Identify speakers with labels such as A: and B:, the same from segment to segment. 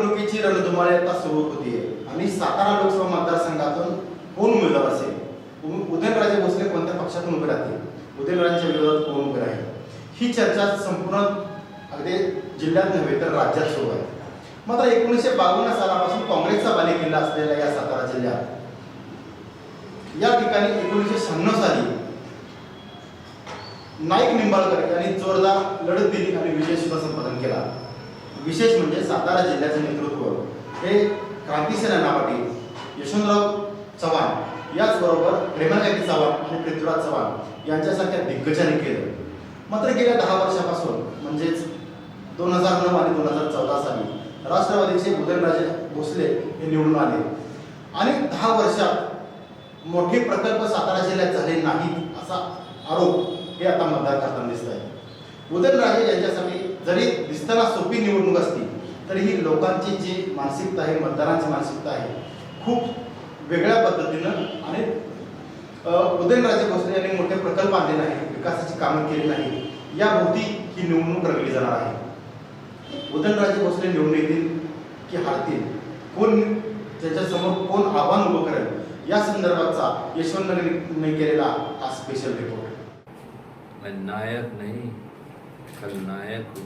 A: निवडणुकीची रणधुमाळी आता सुरू होतीये आणि सातारा लोकसभा मतदारसंघातून कोण उमेदवार असेल? उदयनराजे भोसले कोणत्या पक्षातून उभे राहतील? उदयनराजेंच्या विरोधात कोण उभे राहील? ही चर्चा संपूर्ण अगदी जिल्ह्यात नव्हे तर राज्यात सुरू आहे. मात्र एकोणीसशे बावन्न सालापासून काँग्रेसचा बालेकिल्ला असलेला या सातारा जिल्ह्यात या ठिकाणी एकोणीसशे शहाण्णव साली नाईक निंबाळकर यांनी जोरदार लढत दिली आणि विजय सुद्धा संपादन केला. विशेष म्हणजे सातारा जिल्ह्याचं नेतृत्व हे क्रांतिसेना नावाटी यशवंतराव चव्हाण याचबरोबर प्रेमाकांती चव्हाण आणि पृथ्वीराज चव्हाण यांच्यासारख्या दिग्गजांनी केलं. मात्र गेल्या दहा वर्षापासून म्हणजेच दोन हजार नऊ आणि दोन हजार चौदा साली राष्ट्रवादीचे उदयनराजे भोसले हे निवडून आले. आणि दहा वर्षात मोठे प्रकल्प सातारा जिल्ह्यात झाले नाहीत असा आरोप हे आता मतदार करताना दिसत आहे उदयनराजे यांच्यासाठी जरी दिसताना सोपी निवडणूक असली तरी ही लोकांची जी मानसिकता आहे मतदारांची मानसिकता आहे खूप वेगळ्या पद्धतीनं आणि उदयनराजे भोसले यांनी मोठे प्रकल्प आणले नाही विकासाची कामं केली नाही याभोवती ही निवडणूक रंगली जाणार आहे. उदयनराजे भोसले निवडून येतील की हारतील? कोण त्याच्यासमोर कोण आव्हान उभं करेल? या संदर्भातचा यशवंत केलेला हा स्पेशल रिपोर्ट
B: नायक नाही. खलनायक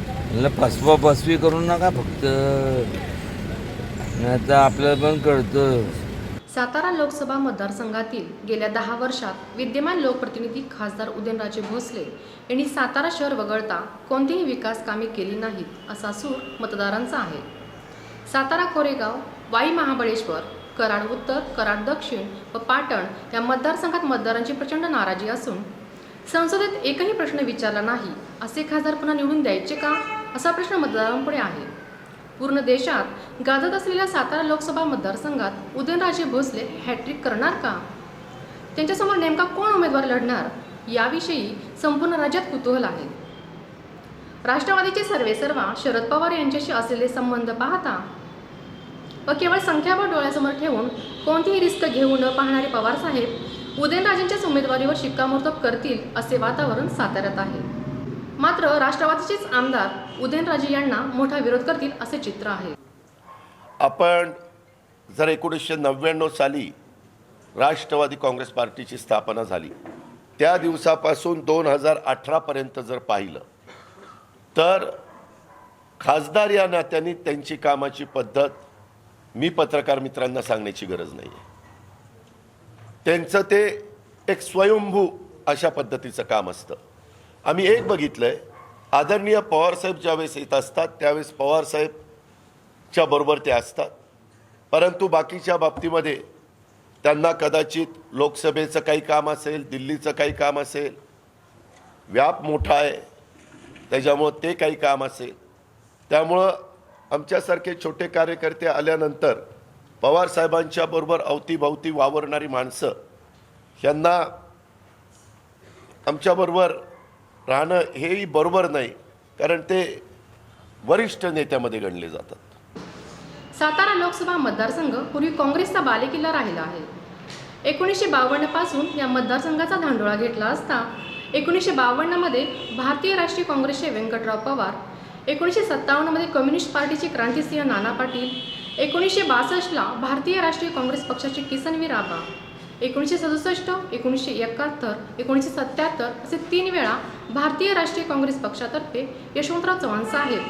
C: म्हणलं फसवा फसवी करू नका फक्त. नाही तर आपल्याला पण कळतं.
D: सातारा लोकसभा मतदारसंघातील गेल्या दहा वर्षात विद्यमान लोकप्रतिनिधी खासदार उदयनराजे भोसले यांनी सातारा शहर वगळता कोणतीही विकास कामे केली नाहीत असा सूर मतदारांचा आहे. सातारा कोरेगाव वाई महाबळेश्वर कराड उत्तर कराड दक्षिण व पाटण या मतदारसंघात मतदारांची प्रचंड नाराजी असून संसदेत एकही प्रश्न विचारला नाही असे खासदार पुन्हा निवडून द्यायचे का? असा प्रश्न मतदारांपुढे आहे. पूर्ण देशात गाजत असलेल्या सातारा लोकसभा मतदारसंघात उदयनराजे भोसले हॅट्रिक करणार का? त्यांच्यासमोर नेमका कोण उमेदवार लढणार? याविषयी संपूर्ण राज्यात कुतूहल आहे. राष्ट्रवादीचे सर्वेसर्वा शरद पवार यांच्याशी असलेले संबंध पाहता? व केवळ संख्याबळ डोळ्यासमोर ठेवून कोणतीही रिस्क घेऊ न पाहणारे पवार साहेब उदयनराजेंच्याच उमेदवारीवर शिक्कामोर्तब करतील असे वातावरण साताऱ्यात आहे. मात्र राष्ट्रवादीचेच आमदार उदयनराजे यांना मोठा विरोध करतील असे चित्र आहे.
E: आपण जर एकोणीसशे नव्याण्णव साली राष्ट्रवादी काँग्रेस पार्टीची स्थापना झाली त्या दिवसापासून दोन हजार अठरापर्यंत जर पाहिलं तर खासदार या नात्याने त्यांची कामाची पद्धत मी पत्रकार मित्रांना सांगण्याची गरज नाही आहे त्यांचं ते एक स्वयंभू अशा पद्धतीचं काम असतं. आम्ही एक बघितलं आहे आदरणीय पवारसाहेब ज्यावेळेस येत असतात त्यावेळेस पवारसाहेबच्या बरोबर ते असतात. परंतु बाकीच्या बाबतीमध्ये त्यांना कदाचित लोकसभेचं काही काम असेल दिल्लीचं काही काम असेल व्याप मोठा आहे त्याच्यामुळं ते काही काम असेल. त्यामुळं आमच्यासारखे छोटे कार्यकर्ते आल्यानंतर पवारसाहेबांच्या बरोबर अवतीभवती वावरणारी माणसं यांना आमच्याबरोबर राहणं हेही बरोबर नाही कारण ते वरिष्ठ नेत्यामध्ये गणले जातात.
D: सातारा लोकसभा मतदारसंघ पूर्वी काँग्रेसचा बालेकिल्ला राहिला आहे. एकोणीसशे बावन्नपासून या मतदारसंघाचा धांडोळा घेतला असता एकोणीसशे बावन्नमध्ये भारतीय राष्ट्रीय काँग्रेसचे व्यंकटराव पवार एकोणीसशे सत्तावन्नमध्ये कम्युनिस्ट पार्टीचे क्रांतिसिंह नाना पाटील एकोणीसशे बासष्टला भारतीय राष्ट्रीय काँग्रेस पक्षाचे किसनवीर आबा एकोणीसशे सदुसष्ट एकोणीसशे एकाहत्तर एकोणीसशे सत्याहत्तर असे तीन वेळा भारतीय राष्ट्रीय काँग्रेस पक्षातर्फे यशवंतराव चव्हाण साहेब.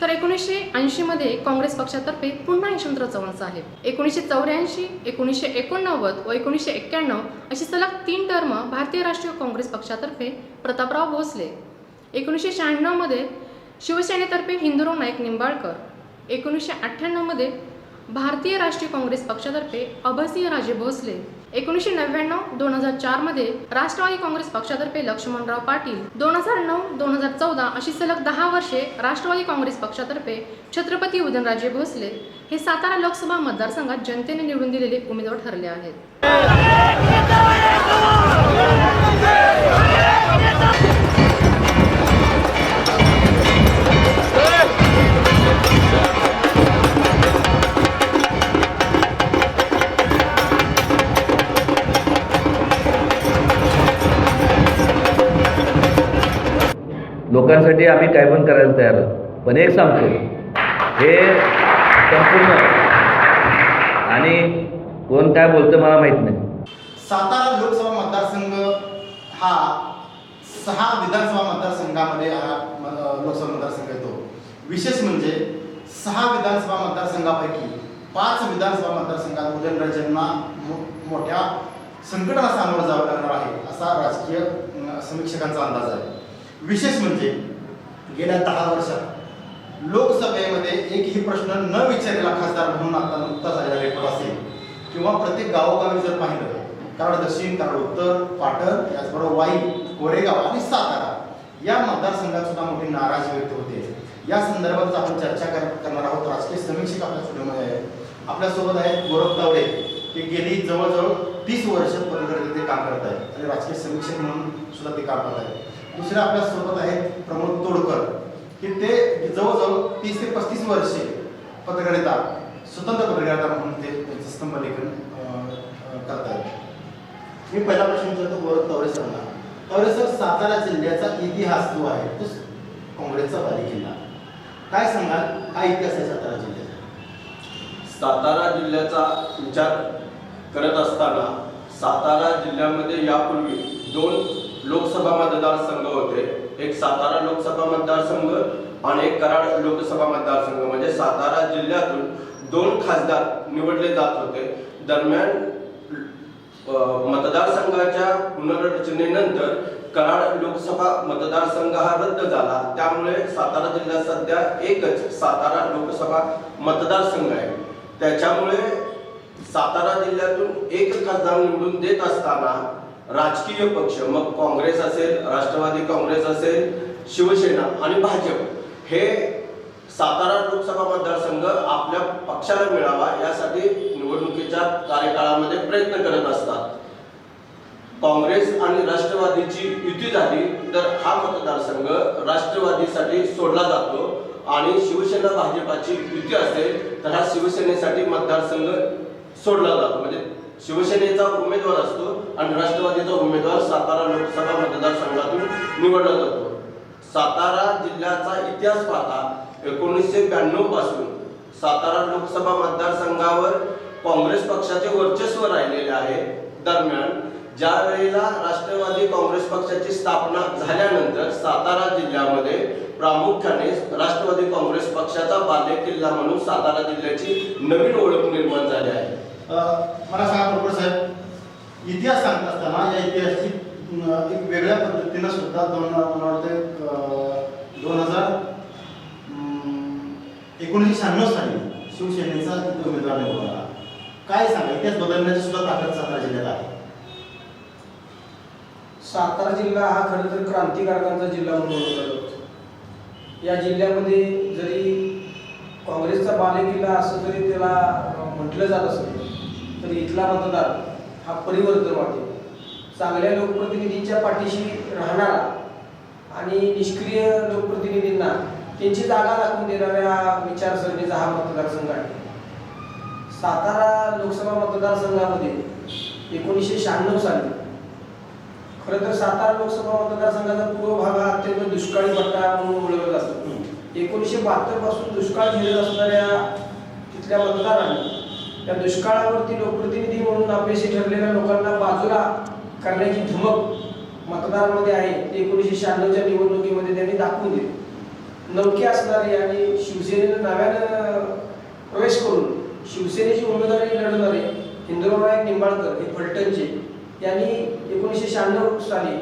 D: तर एकोणीसशे ऐंशीमध्ये काँग्रेस पक्षातर्फे पुन्हा यशवंतराव चव्हाण साहेब. एकोणीसशे चौऱ्याऐंशी एकोणीसशे एकोणनव्वद व एकोणीसशे एक्क्याण्णव अशी सलग तीन टर्म भारतीय राष्ट्रीय काँग्रेस पक्षातर्फे प्रतापराव भोसले. एकोणीसशे शहाण्णवमध्ये शिवसेनेतर्फे हिंदूराव नाईक निंबाळकर. एकोणीसशे अठ्ठ्याण्णवमध्ये भारतीय राष्ट्रीय काँग्रेस पक्षातर्फे अभयसिंह राजे भोसले एकोणीसशे नव्याण्णव दोन हजार चारमध्ये राष्ट्रवादी काँग्रेस पक्षातर्फे लक्ष्मणराव पाटील दोन हजार नऊ दोन हजार चौदा अशी सलग दहा वर्षे राष्ट्रवादी काँग्रेस पक्षातर्फे छत्रपती उदयनराजे भोसले हे सातारा लोकसभा मतदारसंघात जनतेने निवडून दिलेले उमेदवार ठरले आहेत.
F: लोकांसाठी आम्ही काय पण करायला तयार आहोत. पण एक सांगतो
C: हे संपूर्ण आणि कोण काय बोलतं मला माहीत नाही.
A: सातारा लोकसभा मतदारसंघ हा सहा विधानसभा मतदारसंघामध्ये हा लोकसभा मतदारसंघ येतो. विशेष म्हणजे सहा विधानसभा मतदारसंघापैकी पाच विधानसभा मतदारसंघात उदयनराजेंना मो- मोठ्या संकटाला सामोरं जावं लागणार आहे असा राजकीय समीक्षकांचा अंदाज आहे. विशेष म्हणजे गेल्या दहा वर्षात लोकसभेमध्ये एकही प्रश्न न विचारलेला खासदार म्हणून आता नुकताच झालेला रेकॉर्ड असेल किंवा प्रत्येक गावोगावी जर पाहिलं कारण दक्षिण कारण उत्तर पाटण याचबरोबर वाई कोरेगाव आणि सातारा या मतदारसंघात सुद्धा मोठी नाराजी व्यक्त होते. या संदर्भात आपण चर्चा करणार आहोत. राजकीय समीक्षक आपल्या स्टुडिओमध्ये आहेत. आपल्यासोबत आहेत गौरव तावडे ते गेली जवळजवळ तीस वर्ष ते काम करत आहेत. आणि राजकीय समीक्षक म्हणून सुद्धा ते काम करत आहेत. दुसरे आपल्यासोबत आहेत प्रमोद तोडकर. की ते जवळजवळ तीस ते पस्तीस वर्षे पत्रकारिता स्वतंत्र पत्रकारिता म्हणून ते त्यांचं स्तंभलेखन करतात. मी पहिला प्रश्न विचारतो गौरव तवरे सरांना तवरे सर सातारा जिल्ह्याचा इतिहास जो आहे तो काँग्रेसचा बालेकिल्ला काय सांगाल? काय इतिहास आहे सातारा जिल्ह्याचा?
F: सातारा जिल्ह्याचा विचार करत असताना सातारा जिल्ह्यामध्ये यापूर्वी दोन लोकसभा मतदारसंघ होते. एक सातारा लोकसभा मतदारसंघ आणि एक कराड लोकसभा मतदारसंघ. म्हणजे सातारा जिल्ह्यातून दोन खासदार निवडले जात होते. दरम्यान मतदारसंघाच्या पुनर्रचनेनंतर कराड लोकसभा मतदारसंघ हा रद्द झाला. त्यामुळे सातारा जिल्ह्यात सध्या एकच सातारा लोकसभा मतदारसंघ आहे. त्याच्यामुळे सातारा जिल्ह्यातून एक खासदार निवडून देत असताना राजकीय पक्ष मग काँग्रेस असेल राष्ट्रवादी काँग्रेस असेल शिवसेना आणि भाजप हे सातारा लोकसभा मतदारसंघ आपल्या पक्षाला मिळावा यासाठी निवडणुकीच्या कार्यकाळामध्ये प्रयत्न करत असतात. काँग्रेस आणि राष्ट्रवादीची युती झाली तर हा मतदारसंघ राष्ट्रवादीसाठी सोडला जातो आणि शिवसेना भाजपाची युती असेल तर हा शिवसेनेसाठी मतदारसंघ सोडला जातो. म्हणजे शिवसेनेचा उमेदवार असतो आणि राष्ट्रवादीचा उमेदवार सातारा लोकसभा मतदारसंघातून निवडला जातो. सातारा जिल्ह्याचा इतिहास पाहता एकोणीसशे ब्याण्णवपासून सातारा लोकसभा मतदारसंघावर काँग्रेस पक्षाचे वर्चस्व राहिलेले आहे. दरम्यान ज्या वेळेला राष्ट्रवादी काँग्रेस पक्षाची स्थापना झाल्यानंतर सातारा जिल्ह्यामध्ये प्रामुख्याने राष्ट्रवादी काँग्रेस पक्षाचा बालेकिल्ला म्हणून सातारा जिल्ह्याची नवीन ओळख निर्माण झाली आहे.
A: मला सांगा बरोबर साहेब इतिहास सांगत असताना या इतिहासाची एक वेगळ्या पद्धतीनं सुद्धा दोन मला वाटतं दोन हजार एकोणीसशे शहाण्णव साली शिवसेनेचा तिथे उमेदवार निवडून आला. काय सांगा इतिहास बदलण्याची सुद्धा ताकद सातारा जिल्ह्यात आहे.
G: सातारा जिल्हा हा खरं तर क्रांतिकारकांचा जिल्हा म्हणून ओळखला जातो. या जिल्ह्यामध्ये जरी काँग्रेसचा बालेकिल्ला असं जरी त्याला म्हटलं जात असेल तर इथला मतदार हा परिवर्तनवादी चांगल्या लोकप्रतिनिधींच्या पाठीशी राहणारा आणि निष्क्रिय लोकप्रतिनिधींना त्यांची जागा दाखवून देणाऱ्या विचारसरणीचा हा मतदारसंघ आहे. सातारा लोकसभा मतदारसंघामध्ये एकोणीसशे शहाण्णव साली खरं तर सातारा लोकसभा मतदारसंघाचा पूर्व भाग हा अत्यंत दुष्काळी पट्टा म्हणून ओळखला जातो. एकोणीसशे बहात्तरपासून दुष्काळ झेलत असणाऱ्या तिथल्या मतदारांनी त्या दुष्काळावरती लोकप्रतिनिधी म्हणून अपयशी ठरलेल्या लोकांना बाजूला करण्याची धमक मतदारांमध्ये आहे ते एकोणीसशे शहाण्णवच्या निवडणुकीमध्ये त्यांनी दाखवून दिली. नौके असणारे आणि शिवसेनेनं नव्यानं प्रवेश करून शिवसेनेची उमेदवारी लढवणारे हिंदुरावनायक निंबाळकर हे फलटणचे. यांनी एकोणीसशे शहाण्णव साली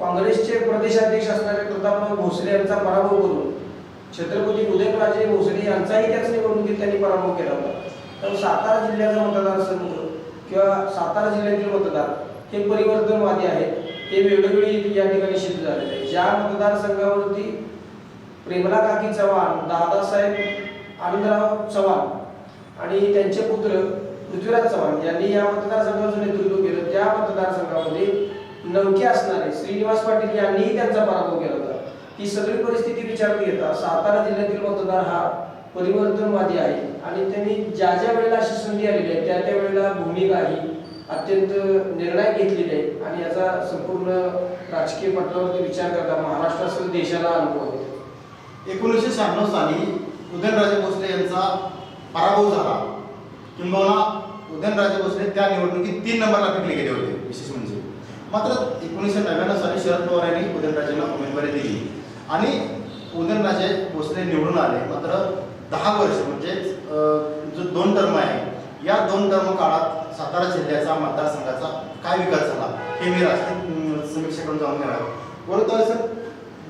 G: काँग्रेसचे प्रदेशाध्यक्ष असणारे प्रतापराव भोसले यांचा पराभव करून छत्रपती उदयनराजे भोसले यांचाही त्याच निवडणुकीत त्यांनी पराभव केला होता. तर सातारा जिल्ह्याचा मतदारसंघ किंवा सातारा जिल्ह्यातील मतदार हे परिवर्तनवादी आहेत. हे वेळोवेळी या ठिकाणी सिद्ध झालेले आहे ज्या मतदारसंघावरती प्रेमला काकी चव्हाण दादासाहेब आनंदराव चव्हाण आणि त्यांचे पुत्र पृथ्वीराज चव्हाण यांनी या मतदारसंघाचं नेतृत्व केलं. त्या मतदारसंघामध्ये नवके असणारे श्रीनिवास पाटील यांनीही त्यांचा पराभव केला होता. ही सगळी परिस्थिती विचारात घेता सातारा जिल्ह्यातील मतदार हा परिवर्तनवादी आहे. आणि त्यांनी ज्या ज्या वेळेला अशी संधी आलेली आहे त्या त्या वेळेला भूमिका ही अत्यंत निर्णय घेतलेली आहे. आणि याचा संपूर्ण राजकीय पटलावरती विचार करता महाराष्ट्रासह देशाला अनुभव आहे.
A: एकोणीसशे शहाण्णव साली उदयनराजे भोसले यांचा पराभव झाला. किंबहुना उदयनराजे भोसले त्या निवडणुकीत तीन नंबरला टिकले गेले होते विशेष म्हणजे. मात्र एकोणीसशे नव्याण्णव साली शरद पवार यांनी उदयनराजेंना उमेदवारी दिली. आणि उदयनराजे भोसले निवडून आले. मात्र दहा वर्ष म्हणजेच जो दोन टर्म आहे या दोन टर्म काळात सातारा जिल्ह्याचा मतदारसंघाचा काय विकास झाला हे मी राजकीय समीक्षेकडून जाऊन घेणार परंतु सर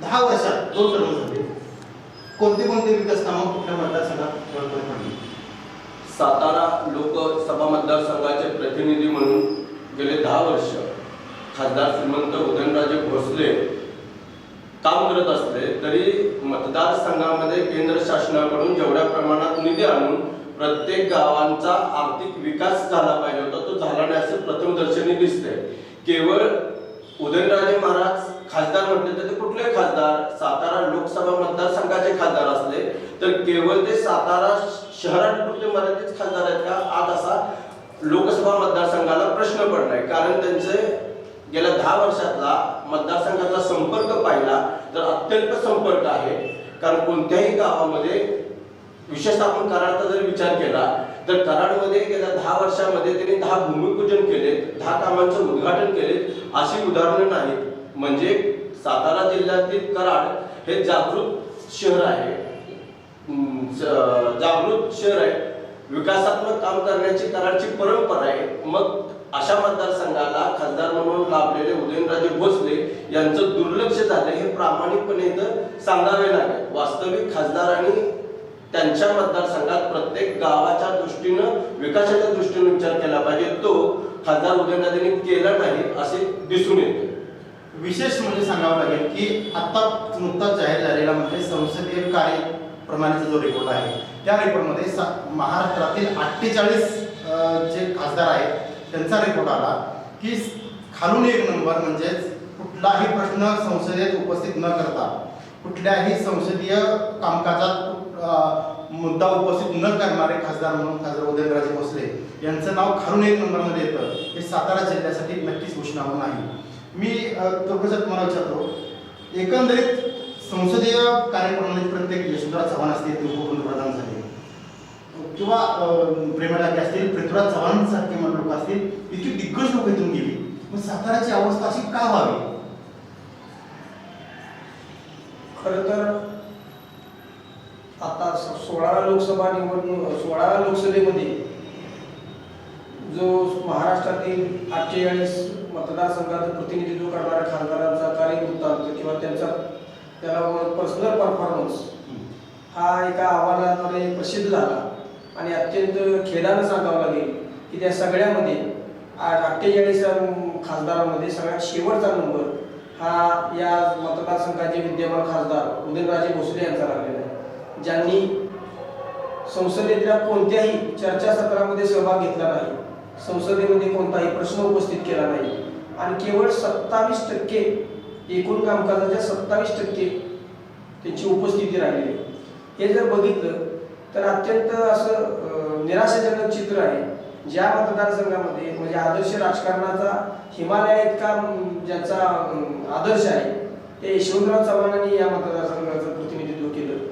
A: दहा वर्षात दोन टर्म झाले कोणते कोणते विकास कामं कुठल्या मतदारसंघात पडली
F: सातारा लोकसभा मतदारसंघाचे प्रतिनिधी म्हणून गेले दहा वर्ष खासदार श्रीमंत उदयनराजे भोसले काम करत असले तरी मतदारसंघामध्ये केंद्र शासनाकडून जेवढ्या प्रमाणात निधी आणून प्रत्येक गावांचा आर्थिक विकास झाला पाहिजे होता तो झाला नाही असं प्रथमदर्शनी दिसते केवळ उदयनराजे महाराज खासदार म्हटले तर ते कुठले खासदार सातारा लोकसभा मतदारसंघाचे खासदार असले तर केवळ ते सातारा शहरापुरते मराठीच खासदार आहेत का? आज असा लोकसभा मतदारसंघाला प्रश्न पडलाय. कारण त्यांचे गेल्या दहा वर्षातला मतदारसंघाचा संपर्क पाहिला तर अत्यल्प संपर्क आहे. कारण कोणत्याही गावामध्ये विशेषतः आपण कराडचा जर विचार केला तर कराडमध्ये गेल्या दहा वर्षामध्ये त्यांनी दहा भूमिपूजन केले दहा कामांचं उद्घाटन केले अशी उदाहरणं नाहीत. म्हणजे सातारा जिल्ह्यातील कराड हे जागृत शहर आहे. जागृत शहर आहे. विकासात्मक काम करण्याची कराडची परंपरा आहे. मग अशा मतदारसंघाला खासदार म्हणून लाभलेले उदयनराजे भोसले यांचं दुर्लक्ष झालं हे प्रामाणिकपणे तर सांगावे लागेल. वास्तविक खासदारांनी त्यांच्या मतदारसंघात प्रत्येक गावाच्या दृष्टीनं विकासाच्या दृष्टीने विचार केला पाहिजे. तो खासदार उदयनराजेंनी केला नाही असे दिसून येते.
A: विशेष म्हणजे सांगावं लागेल की आता नुकताच जाहीर झालेला म्हणजे संसदीय कार्य प्रमाणेचा जो रिपोर्ट आहे त्या रिपोर्टमध्ये सा महाराष्ट्रातील अठ्ठेचाळीस जे खासदार आहेत त्यांचा रिपोर्ट आला की खालून एक नंबर म्हणजेच कुठलाही प्रश्न संसदेत उपस्थित न करता कुठल्याही संसदीय कामकाजात मुद्दा उपस्थित न करणारे खासदार म्हणून खासदार उदयनराजे भोसले यांचं नाव खालून एक नंबरमध्ये येतं. हे सातारा जिल्ह्यासाठी नक्कीच घोषणावं नाही. मी थोडक्यात तुम्हाला विचारतो एकंदरीत संसदीय कार्यक्रमाने प्रत्येक यशवंतराव चव्हाण असतील ते उपपंतप्रधान झाले किंवा अं, असतील पृथ्वीराज चव्हाण सारखे लोक असतील इतकी दिग्गज लोक इथून गेली. मग साताराची अवस्था अशी का व्हावी?
G: खरं तर आता सोळाव्या लोकसभा निवडणूक सोळाव्या लोकसभेमध्ये जो महाराष्ट्रातील अठ्ठेचाळीस मतदारसंघाचं प्रतिनिधित्व करणाऱ्या खासदारांचा कार्यवृत्तांत किंवा त्यांचा त्याला पर्सनल परफॉर्मन्स हा एका अहवालाद्वारे प्रसिद्ध झाला. आणि अत्यंत खेदानं सांगावं लागेल की त्या सगळ्यामध्ये आज अठ्ठेचाळीस खासदारामध्ये सगळ्यात शेवटचा नंबर हा या मतदारसंघाचे विद्यमान खासदार उदयनराजे भोसले यांचा लागलेला आहे ज्यांनी संसदेतल्या कोणत्याही चर्चासत्रामध्ये सहभाग घेतला नाही संसदेमध्ये कोणताही प्रश्न उपस्थित केला नाही आणि केवळ सत्तावीस टक्के एकूण कामकाजाच्या सत्तावीस टक्के त्यांची उपस्थिती राहिलेली आहे. हे जर बघितलं तर अत्यंत असं निराशाजनक चित्र आहे. ज्या मतदारसंघामध्ये म्हणजे आदर्श राजकारणाचा हिमालय इतका ज्याचा आदर्श आहे ते यशवंतराव चव्हाणांनी या मतदारसंघाचं प्रतिनिधित्व केलं.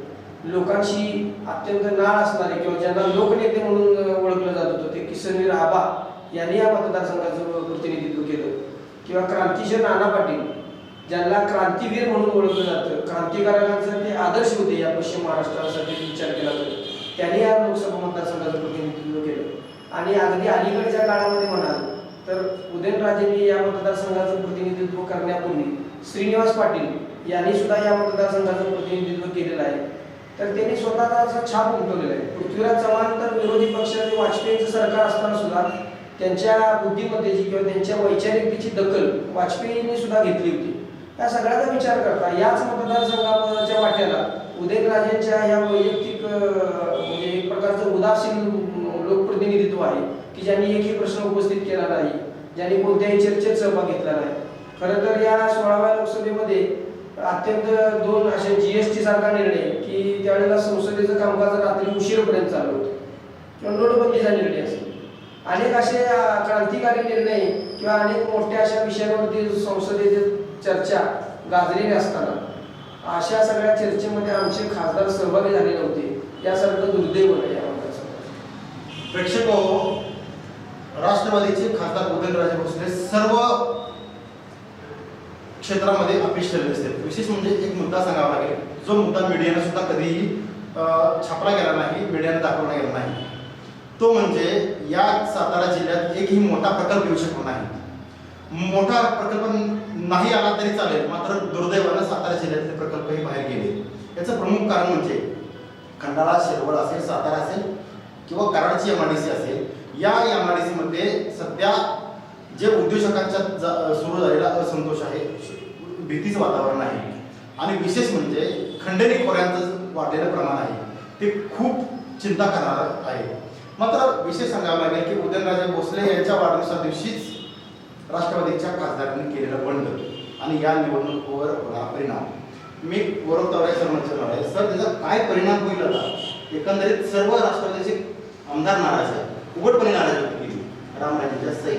G: लोकांशी अत्यंत नाळ असणारे किंवा ज्यांना लोकनेते म्हणून ओळखलं जात होतं ते किसनवीर आबा यांनी या मतदारसंघाचं प्रतिनिधित्व केलं. किंवा क्रांतीशीर नाना पाटील ज्यांना क्रांतीवीर म्हणून ओळखलं जातं. क्रांतिकारकांचे ते आदर्श होते या पश्चिम महाराष्ट्रासाठी विचार केला तर त्यांनी या लोकसभा मतदारसंघाचं प्रतिनिधित्व केलं. आणि अगदी अलीकडच्या काळामध्ये म्हणाल तर उदयनराजेंनी या मतदारसंघाचं प्रतिनिधित्व करण्यापूर्वी श्रीनिवास पाटील यांनी सुद्धा या मतदारसंघाचं प्रतिनिधित्व केलेलं आहे. तर त्यांनी स्वतःचा असा छाप उमटवलेला आहे. पृथ्वीराज चव्हाण तर विरोधी पक्षाचे वाजपेयींचं सरकार असताना सुद्धा त्यांच्या बुद्धिमत्तेची किंवा त्यांच्या वैचारिकतेची दखल वाजपेयींनी सुद्धा घेतली होती. या सगळ्याचा विचार करता याच मतदारसंघाच्या वाट्याला उदयनराजेंच्या या वैयक्तिक अं, म्हणजे एक प्रकारचं उदासीन लोकप्रतिनिधित्व आहे की ज्यांनी एकही प्रश्न उपस्थित केला नाही ज्यांनी कोणत्याही चर्चेत सहभाग घेतला नाही. खरं तर या सोळाव्या लोकसभेमध्ये अत्यंत दोन असे जीएसटी सारखा निर्णय की त्यावेळेला संसदेचं कामकाज रात्री उशीरपर्यंत चालू होतं. किंवा नोटबंदीचा निर्णय असेल. अनेक असे क्रांतिकारी निर्णय किंवा अनेक मोठ्या अशा विषयांवरती संसदेची चर्चा गाजलेली असताना अशा सगळ्या चर्चेमध्ये आमचे खासदार सहभागी झाले नव्हते. यासारखं दुर्दैव आहे. या
A: प्रेक्षक हो, राष्ट्रवादीचे खासदार उदयनराजे भोसले सर्व क्षेत्रामध्ये अपयश ठरले असते. विशेष म्हणजे एक मुद्दा सांगावा लागेल. जो मुद्दा मीडियाने सुद्धा कधीही छापला गेला नाही मीडियाने दाखवला गेला नाही. तो म्हणजे या सातारा जिल्ह्यात एकही मोठा प्रकल्प येऊ शकला नाही. मोठा प्रकल्प नाही आला तरी चालेल मात्र दुर्दैवानं सातारा जिल्ह्यातले प्रकल्पही बाहेर गेले. याचं प्रमुख कारण म्हणजे खंडाळा शिरवळ असेल सातारा असेल किंवा कराडची एम आर डी सी असेल या एम आर डी सीमध्ये सध्या जे उद्योजकांच्या सुरू झालेला असंतोष आहे भीतीचं वातावरण आहे. आणि विशेष म्हणजे खंडणी खोऱ्यांचं वाढलेलं प्रमाण आहे. ते खूप चिंता करणारं आहे. मात्र विशेष सांगावं लागेल की उदयनराजे भोसले यांच्या वाढदिवसा दिवशीच राष्ट्रवादीच्या खासदारांनी केलेलं बंड आणि या निवडणुकीवर होणारा परिणाम. मी गौरव तवरे सर म्हणणार सर त्याचा काय परिणाम होईल आता? एकंदरीत सर्व राष्ट्रवादीचे आमदार नाराज आहे उघडपणे नाराज व्यक्त केली रामराजेंच्या सही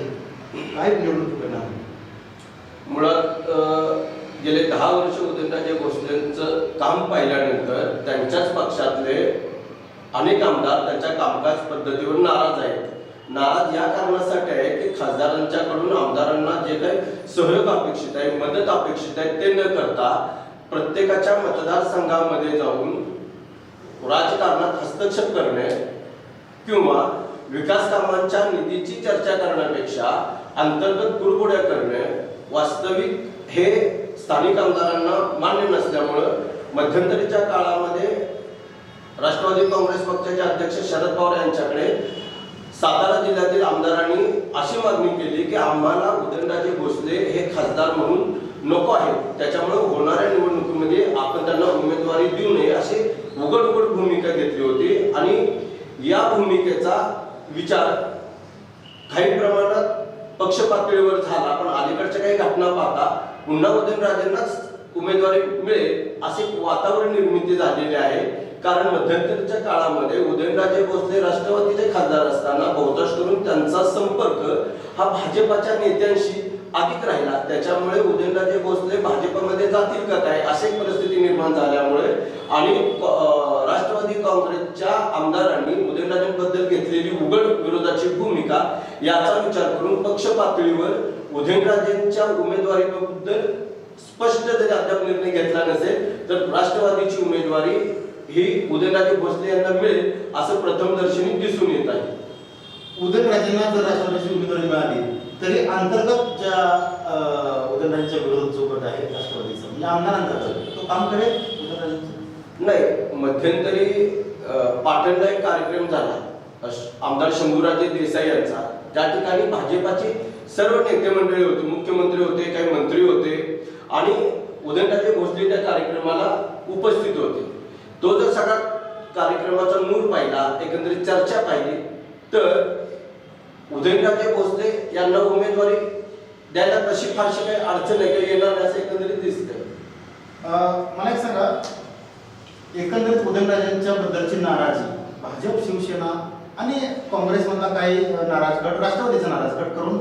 A: काय निवडणूक परिणाम
F: मुळात गेले दहा वर्ष उदयनराजे भोसलेंचं काम पाहिल्यानंतर त्यांच्याच पक्षातले अनेक आमदार त्यांच्या कामकाज पद्धतीवर नाराज आहेत. नाराज या कारणासाठी आहे की खासदारांच्याकडून आमदारांना जे काही सहयोग अपेक्षित आहे मदत अपेक्षित आहे ते न करता प्रत्येकाच्या मतदारसंघामध्ये जाऊन राजकारणात हस्तक्षेप करणे किंवा विकास कामांच्या निधीची चर्चा करण्यापेक्षा अंतर्गत कुरबुड्या करणे वास्तविक हे स्थानिक आमदारांना मान्य नसल्यामुळं मध्यंतरीच्या काळामध्ये राष्ट्रवादी काँग्रेस पक्षाचे अध्यक्ष शरद पवार यांच्याकडे सातारा जिल्ह्यातील आमदारांनी अशी मागणी केली की आम्हाला उदयनराजे भोसले हे खासदार म्हणून नको आहे त्याच्यामुळे होणाऱ्या निवडणुकीमध्ये आपण त्यांना उमेदवारी देऊ नये अशी उघड उघड भूमिका घेतली होती आणि या भूमिकेचा विचार काही प्रमाणात पक्ष पातळीवर झाला पण अलीकडच्या काही घटना पाहता पुन्हा उदयनराजेंनाच उमेदवारी मिळेल असे वातावरण निर्मिती झालेली आहे. कारण मध्यंतरीच्या काळामध्ये उदयनराजे भोसले राष्ट्रवादीचे खासदार असताना बहुतांश करून त्यांचा संपर्क हा भाजपाच्या नेत्यांशी अधिक राहिला त्याच्यामुळे उदयनराजे भोसले भाजपमध्ये जातील का काय अशी एक परिस्थिती निर्माण झाल्यामुळे आणि राष्ट्रवादी काँग्रेसच्या आमदारांनी उदयनराजेंबद्दल घेतलेली उघड विरोधाची भूमिका याचा विचार करून पक्ष पातळीवर उदयनराजेंच्या उमेदवारीबद्दल स्पष्ट जरी अद्याप निर्णय घेतला नसेल तर राष्ट्रवादीची उमेदवारी ही उदयनराजे भोसले यांना मिळेल असं प्रथमदर्शनी दिसून येत आहे.
A: उदयनराजेंना जर राष्ट्रवादीची उमेदवारी मिळाली तरी अंतर्गत ज्या अं, उदयनराजेंच्या विरोधात जो गट आहे राष्ट्रवादीचा म्हणजे आमदारांचा गट तो काम करेल उदयनराजेंचं
F: नाही मध्यंतरी पाटणला एक कार्यक्रम झाला. आमदार शंभूराजे देसाई यांचा. त्या ठिकाणी भाजपाचे सर्व नेते मंडळी होते मुख्यमंत्री होते काही मंत्री होते आणि उदयनराजे भोसले त्या कार्यक्रमाला उपस्थित होते. तो जर सगळा कार्यक्रमाचा मूळ पाहिला एकंदरीत चर्चा पाहिली तर उदयनराजे भोसले यांना उमेदवारी द्यायला तशी फारशी काही अडचण आहे काही येणार नाही असं एकंदरीत दिसतंय.
A: अं, मला एक सांगा एकंदरीत उदयनराजेंच्या बद्दलची नाराजी भाजप शिवसेना आणि काँग्रेसमधला काही नाराज गट राष्ट्रवादीचा नाराज गट करून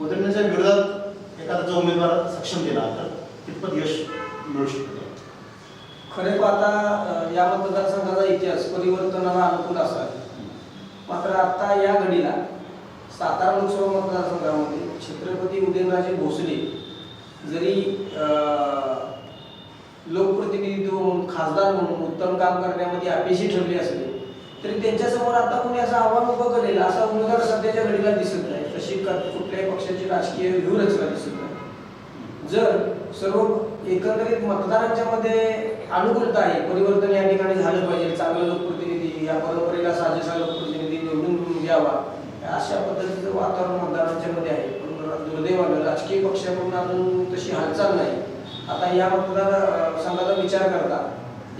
A: उदयनराजेंच्या विरोधात एखादा जो उमेदवार सक्षम दिला तर तितपत यश मिळू शकतं?
G: खरे पाहता या मतदारसंघाचा इतिहास परिवर्तनाला अनुकूल असा मात्र आता या घडीला सातारा लोकसभा मतदारसंघामध्ये छत्रपती उदयनराजे भोसले जरी लोकप्रतिनिधित्व म्हणून खासदार म्हणून उत्तम काम करण्यामध्ये अपेक्षित ठरले असले तरी त्यांच्यासमोर आता कोणी असं आव्हान उभं करेल असा उमेदवार सध्याच्या घडीला दिसत नाही. तशी क- कुठल्याही पक्षाची राजकीय व्यूहरचना दिसत नाही. जर सर्व एकंदरीत मतदारांच्या मध्ये अनुकूलता आहे परिवर्तन या ठिकाणी झालं पाहिजे चांगलं लोकप्रतिनिधी या परंपरेला साजेसा लोकप्रतिनिधी निवडून द्यावा अशा पद्धतीचं वातावरण मतदारांच्यामध्ये आहे. पण दुर्दैवानं राजकीय पक्षाकडून अजून तशी हालचाल नाही. आता या मतदार संघाचा विचार करता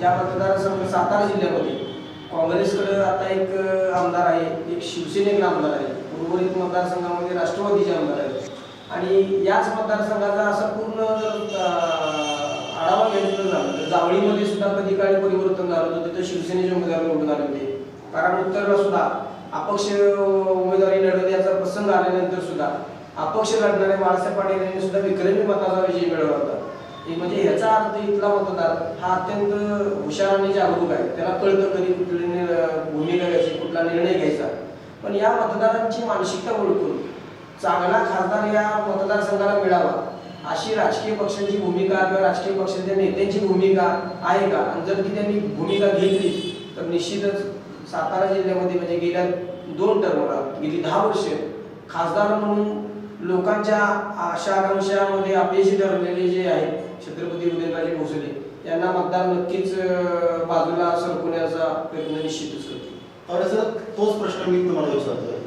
G: या मतदारसंघ सातारा जिल्ह्यामध्ये काँग्रेसकडे आता एक आमदार आहे एक शिवसेनेकडे आमदार आहे. उर्वरित मतदारसंघामध्ये राष्ट्रवादीचे आमदार आहेत. आणि याच मतदारसंघाचा असं पूर्ण जर आढावा घेतलं झालं. तर जावळीमध्ये सुद्धा कधी काळी परिवर्तन झालं होतं तिथं शिवसेनेचे उमेदवार निवडून आले होते. कारण उत्तरला सुद्धा अपक्ष उमेदवारी लढवण्याचा प्रसंग आल्यानंतर सुद्धा अपक्ष लढणारे बाळासाहेब पाटील यांनी सुद्धा विक्रमी मताचा विजय मिळवला होता. हे म्हणजे ह्याचा अर्थ इथला मतदार हा अत्यंत हुशार आणि जागरूक आहे. त्याला कळतं कधी कुठली भूमिका घ्यायची कुठला निर्णय घ्यायचा. पण या मतदारांची मानसिकता ओळखून चांगला खासदार या मतदारसंघाला मिळावा अशी राजकीय पक्षांची भूमिका किंवा राजकीय पक्षाच्या नेत्यांची भूमिका आहे का? आणि जर की त्यांनी भूमिका घेतली तर निश्चितच सातारा जिल्ह्यामध्ये म्हणजे गेल्या दोन टर्मला गेली दहा वर्ष खासदार म्हणून लोकांच्या आशा आकांक्षामध्ये अपयशी ठरलेले जे आहेत छत्रपती उदयनराजे भोसले यांना मतदार नक्कीच बाजूला सरकवण्याचा प्रयत्न निश्चितच
A: करते सर तोच प्रश्न मी तुम्हाला विचारतोय.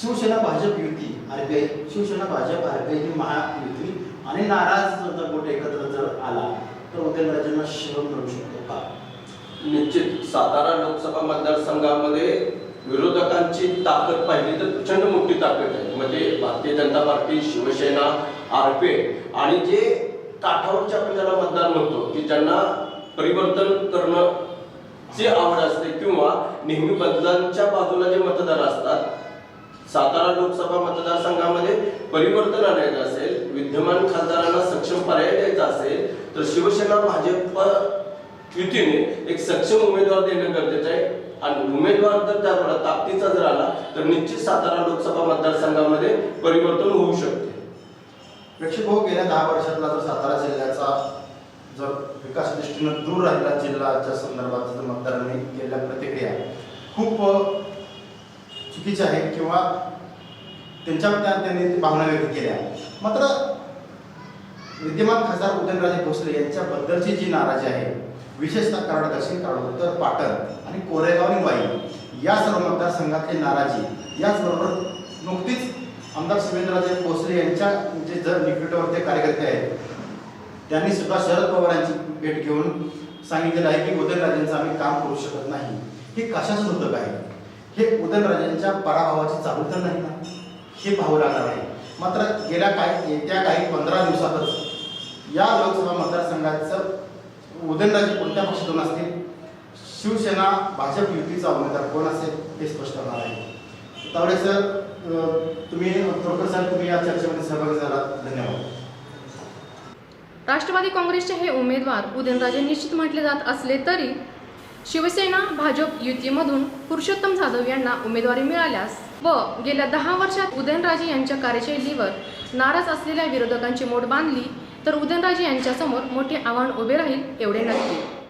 A: शिवसेना भाजप युती आरबीआय शिवसेना भाजप आरबीआय ही महायुती आणि नाराज जर गोट एकत्र जर आला तर उदयनराजेंना शिवम करू शकतो का?
F: निश्चित सातारा लोकसभा मतदारसंघामध्ये विरोधकांची ताकद पाहिली तर प्रचंड मोठी ताकद आहे. म्हणजे भारतीय जनता पार्टी शिवसेना आरपे आणि जे काठावरच्या आपण ज्याला मतदार म्हणतो की ज्यांना परिवर्तन करणं जे आवड असते किंवा नेहमी बदलांच्या बाजूला जे मतदार असतात सातारा लोकसभा मतदारसंघामध्ये परिवर्तन आणायचं असेल विद्यमान खासदारांना सक्षम पर्याय द्यायचा असेल तर शिवसेना भाजप युतीने एक सक्षम उमेदवार देणं गरजेचं आहे. आणि उमेदवार जर त्या ताकदीचा जर आला तर निश्चित सातारा लोकसभा मतदारसंघामध्ये परिवर्तन होऊ शकते.
A: प्रेक्षक भाऊ गेल्या दहा वर्षातला जर सातारा जिल्ह्याचा जर विकास दृष्टीनं दूर राहिला जिल्ह्याच्या संदर्भात जर मतदारांनी केलेल्या प्रतिक्रिया खूप चुकीच्या आहेत किंवा त्यांच्या त्या- त्यांनी भावना व्यक्त केल्या मात्र विद्यमान खासदार उदयनराजे भोसले यांच्याबद्दलची जी नाराजी आहे विशेषतः कराड दक्षिण कराड उत्तर पाटण आणि कोरेगाव आणि वाई. या सर्व मतदारसंघातली नाराजी याचबरोबर नुकतीच आमदार शिवेंद्रराजे भोसले यांच्या जे जर निकटवर्ती कार्यकर्ते आहेत त्यांनी सुद्धा शरद पवार यांची भेट घेऊन सांगितलेलं आहे की उदयनराजेंचं आम्ही काम करू शकत नाही. हे कशाचं होतं आहे? हे उदयनराजेंच्या पराभवाची चालू तर नाही ना? हे पाहू लागणार आहे. मात्र गेल्या काही येत्या काही पंधरा दिवसातच या लोकसभा मतदारसंघाचं उदयनराजे कोणत्या पक्षातून असतील? शिवसेना भाजप युतीचा उमेदवार कोण असेल? हे स्पष्ट होणार आहे. त्यावेळेस तुम्ही थोडकर साहेब तुम्ही या चर्चेमध्ये सहभागी झालात. धन्यवाद.
D: राष्ट्रवादी काँग्रेसचे हे उमेदवार उदयनराजे निश्चित म्हटले जात असले तरी शिवसेना भाजप युतीमधून पुरुषोत्तम जाधव यांना उमेदवारी मिळाल्यास व गेल्या दहा वर्षात उदयनराजे यांच्या कार्यशैलीवर नाराज असलेल्या विरोधकांची मोड बांधली तर उदयनराजे यांच्यासमोर मोठे आव्हान उभे राहील एवढे नक्की.